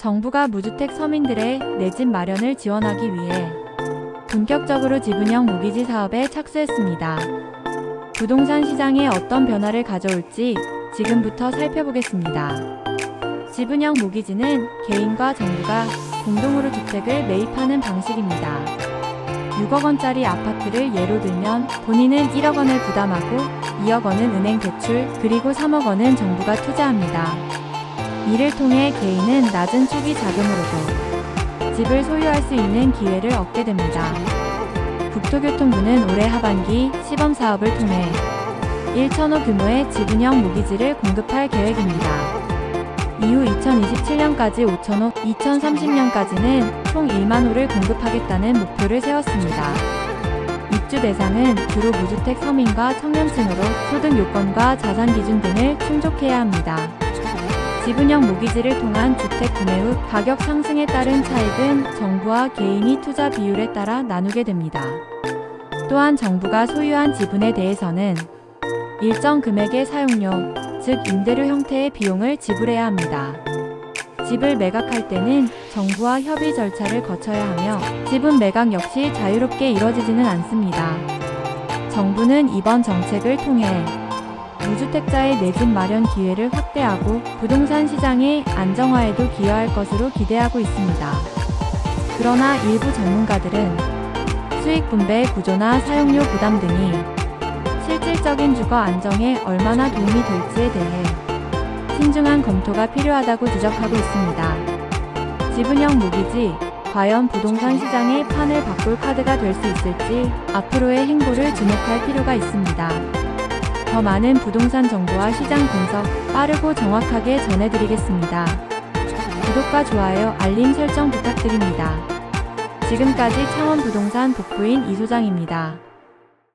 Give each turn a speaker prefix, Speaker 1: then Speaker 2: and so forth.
Speaker 1: 정부가 무주택 서민들의 내 집 마련을 지원하기 위해 본격적으로 지분형 무기지 사업에 착수했습니다. 부동산 시장에 어떤 변화를 가져올지 지금부터 살펴보겠습니다. 지분형 무기지는 개인과 정부가 공동으로 주택을 매입하는 방식입니다. 6억 원짜리 아파트를 예로 들면 본인은 1억 원을 부담하고 2억 원은 은행 대출 그리고 3억 원은 정부가 투자합니다. 이를 통해 개인은 낮은 초기 자금으로도 집을 소유할 수 있는 기회를 얻게 됩니다. 국토교통부는 올해 하반기 시범 사업을 통해 1천호 규모의 지분형 무기지를 공급할 계획입니다. 이후 2027년까지 5천호, 2030년까지는 총 1만 호를 공급하겠다는 목표를 세웠습니다. 입주 대상은 주로 무주택 서민과 청년층으로 소득 요건과 자산 기준 등을 충족해야 합니다. 지분형 모기지를 통한 주택 구매 후 가격 상승에 따른 차익은 정부와 개인이 투자 비율에 따라 나누게 됩니다. 또한 정부가 소유한 지분에 대해서는 일정 금액의 사용료, 즉 임대료 형태의 비용을 지불해야 합니다. 집을 매각할 때는 정부와 협의 절차를 거쳐야 하며 지분 매각 역시 자유롭게 이뤄지지는 않습니다. 정부는 이번 정책을 통해 무주택자의 내 집 마련 기회를 확대하고 부동산 시장의 안정화에도 기여할 것으로 기대하고 있습니다. 그러나 일부 전문가들은 수익 분배 구조나 사용료 부담 등이 실질적인 주거 안정에 얼마나 도움이 될지에 대해 신중한 검토가 필요하다고 지적하고 있습니다. 지분형 무기지, 과연 부동산 시장의 판을 바꿀 카드가 될 수 있을지 앞으로의 행보를 주목할 필요가 있습니다. 더 많은 부동산 정보와 시장 분석 빠르고 정확하게 전해드리겠습니다. 구독과 좋아요, 알림 설정 부탁드립니다. 지금까지 창원 부동산 복부인 이소장입니다.